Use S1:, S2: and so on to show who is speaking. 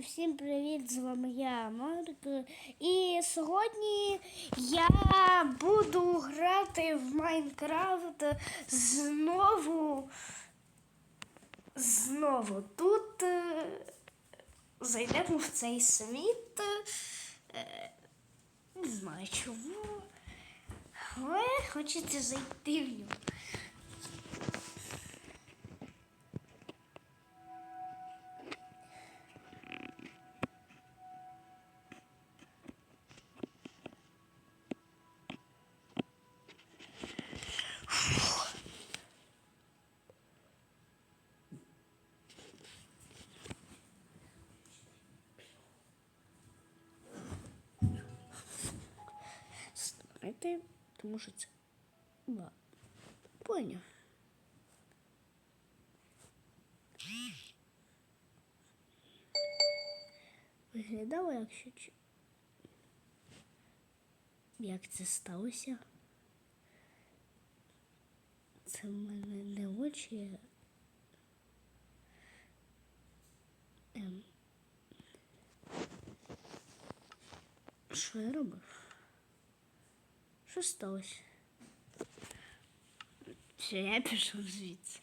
S1: Всім привіт! З вами я, Марк. І сьогодні я буду грати в Майнкрафт знову. Знову тут е, зайдемо в цей світ. Е, Не знаю чому. Але хочеться зайти в нього. Знаєте, тому що це. Ба. Поняв. Виглядало, якщо як це сталося. Це в мене не очі. Ем. Що я робив? Що сталося? Все, я пішов звідси.